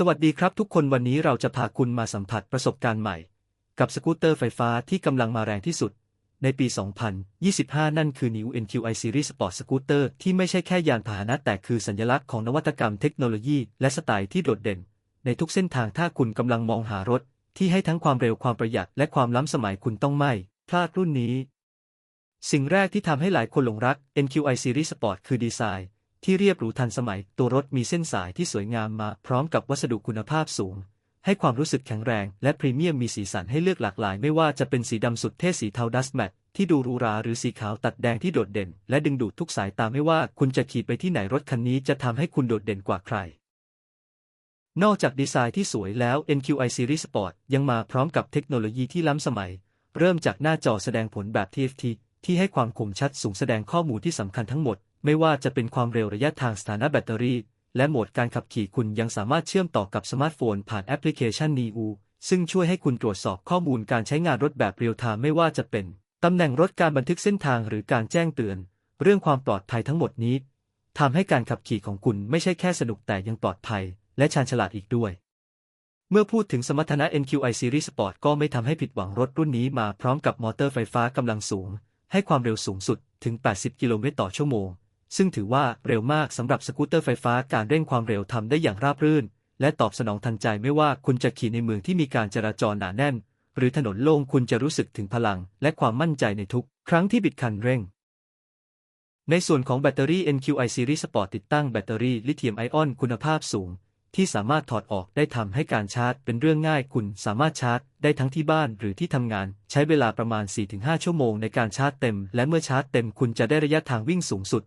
สวัสดีครับทุกคนวันนี้เราจะพาคุณมาสัมผัสประสบการณ์ใหม่ กับสกูตเตอร์ไฟฟ้าที่กำลังมาแรงที่สุด ในปี 2025 นั่นคือ New NQi Series Sport Scooter ที่ไม่ใช่แค่ยานพาหนะแต่คือสัญลักษณ์ของนวัตกรรมเทคโนโลยีและสไตล์ที่โดดเด่น ในทุกเส้นทางถ้าคุณกำลังมองหารถ ที่ให้ทั้งความเร็วความประหยัดและความล้ำสมัยคุณต้องไม่พลาดรุ่นนี้ สิ่งแรกที่ทำให้หลายคนหลงรัก NQi Series Sport คือดีไซน์ ที่เรียบหรูทันสมัย ตัวรถมีเส้นสายที่สวยงามมา พร้อมกับวัสดุคุณภาพสูง ให้ความรู้สึกแข็งแรง และพรีเมียมมีสีสันให้เลือกหลากหลาย ไม่ว่าจะเป็นสีดำสุดเท่สีเทาดัสแมทที่ดูหรูหราหรือสีขาวตัดแดงที่โดดเด่น และดึงดูดทุกสายตาไม่ว่าคุณจะขี่ไปที่ไหนรถคันนี้จะทำให้คุณโดดเด่นกว่าใคร นอกจากดีไซน์ที่สวยแล้ว NQi Series Sport ยังมาพร้อมกับเทคโนโลยีที่ล้ำสมัย เริ่มจากหน้าจอแสดงผลแบบ TFT ที่ให้ความคมชัดสูงแสดงข้อมูลที่สำคัญทั้งหมด ไม่ว่าจะเป็นความเร็วระยะทางสถานะแบตเตอรี่ และโหมดการขับขี่คุณยังสามารถเชื่อมต่อกับสมาร์ทโฟนผ่านแอปพลิเคชัน NEU ซึ่งช่วยให้คุณตรวจสอบข้อมูลการใช้งานรถแบบเรียลไทม์ไม่ว่าจะเป็นตำแหน่งรถการบันทึกเส้นทางหรือการแจ้งเตือน เรื่องความปลอดภัยทั้งหมดนี้ทำให้การขับขี่ของคุณไม่ใช่แค่สนุกแต่ยังปลอดภัย และชาญฉลาดอีกด้วย เมื่อพูดถึงสมรรถนะ NQi Series Sport ก็ไม่ทำให้ผิดหวังรถรุ่นนี้มาพร้อมกับมอเตอร์ไฟฟ้ากำลังสูง ให้ความเร็วสูงสุดถึง 80 กิโลเมตรต่อชั่วโมง ซึ่งถือว่าเร็วมากสำหรับสกูตเตอร์ไฟฟ้าการเร่งความเร็วทำได้อย่างราบรื่น และตอบสนองทันใจไม่ว่าคุณจะขี่ในเมืองที่มีการจราจรหนาแน่น หรือถนนโล่งคุณจะรู้สึกถึงพลัง และความมั่นใจในทุก ครั้งที่บิดคันเร่ง ในส่วนของแบตเตอรี่ NQi Series Sport ติดตั้งแบตเตอรี่ลิเธียมไอออนคุณภาพสูง ที่สามารถถอดออกได้ทำให้การชาร์จ เป็นเรื่องง่ายคุณสามารถชาร์จ ได้ทั้งที่บ้านหรือที่ทำงาน ใช้เวลาประมาณ 4-5 ชั่วโมงในการชาร์จเต็ม และเมื่อชาร์จเต็มคุณจะได้ระยะทางวิ่งสูงสุด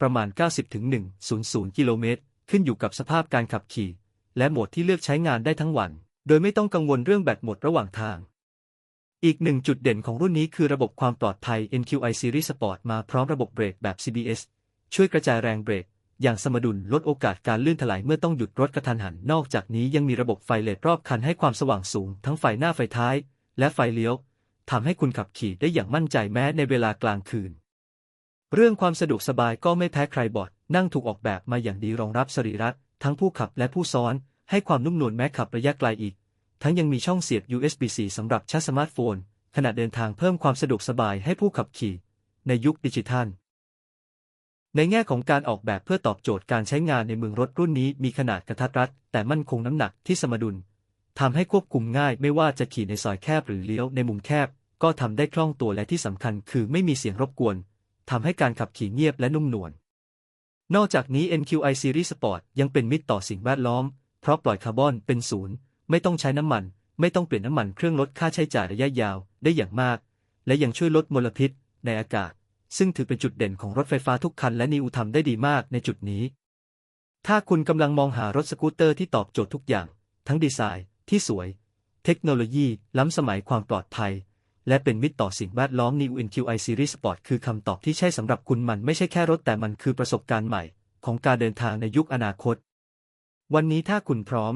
ประมาณ 90-100 กิโลเมตร ขึ้นอยู่กับสภาพการขับขี่ และโหมดที่เลือกใช้งานได้ทั้งวัน โดยไม่ต้องกังวลเรื่องแบตหมดระหว่างทาง อีกหนึ่งจุดเด่นของรุ่นนี้คือระบบความปลอดภัย NQi Series Sport มาพร้อมระบบเบรกแบบ CBS ช่วยกระจายแรงเบรก อย่างสมดุลลดโอกาสการลื่นถลายเมื่อต้องหยุดรถกระทันหัน นอกจากนี้ยังมีระบบไฟเลดรอบคันให้ความสว่างสูง ทั้งไฟหน้าไฟท้าย และไฟเลี้ยวทำให้คุณขับขี่ได้อย่างมั่นใจแม้ในเวลากลางคืน เรื่องความสะดวกสบายก็ไม่แพ้ใครบอด นั่งถูกออกแบบมาอย่างดีรองรับสรีระทั้งผู้ขับและผู้ซ้อน ให้ความนุ่มนวลแม้ขับระยะไกลอีก ทั้งยังมีช่องเสียบ USB-C สำหรับชาร์จสมาร์ทโฟน ขณะเดินทางเพิ่มความสะดวกสบายให้ผู้ขับขี่ ในยุคดิจิทัล ในแง่ของการออกแบบเพื่อตอบโจทย์การใช้งานในเมืองรถรุ่นนี้มีขนาดกระทัดรัด แต่มั่นคงน้ำหนักที่สมดุลทำให้ควบคุมง่ายไม่ว่าจะขี่ในซอยแคบหรือเลี้ยวในมุมแคบ ก็ทำได้คล่องตัวและที่สำคัญคือไม่มีเสียงรบกวน ทำให้การขับขี่เงียบและนุ่มนวล นอกจากนี้ NQi Series Sport ยังเป็นมิตรต่อสิ่งแวดล้อม เพราะปล่อยคาร์บอนเป็นศูนย์ ไม่ต้องใช้น้ำมัน ไม่ต้องเปลี่ยนน้ำมันเครื่องลดค่าใช้จ่ายระยะยาวได้อย่างมาก และยังช่วยลดมลพิษในอากาศ ซึ่งถือเป็นจุดเด่นของรถไฟฟ้าทุกคันและนิวทำได้ดีมากในจุดนี้ ถ้าคุณกำลังมองหารถสกูตเตอร์ที่ตอบโจทย์ทุกอย่าง ทั้งดีไซน์ที่สวย เทคโนโลยี ล้ำสมัยความปลอดภัย และเป็นมิตรต่อสิ่งแวดล้อม New NQi Series Sport คือคำตอบที่ใช่สำหรับคุณมันไม่ใช่แค่รถแต่มันคือประสบการณ์ใหม่ ของการเดินทางในยุคอนาคต วันนี้ถ้าคุณพร้อม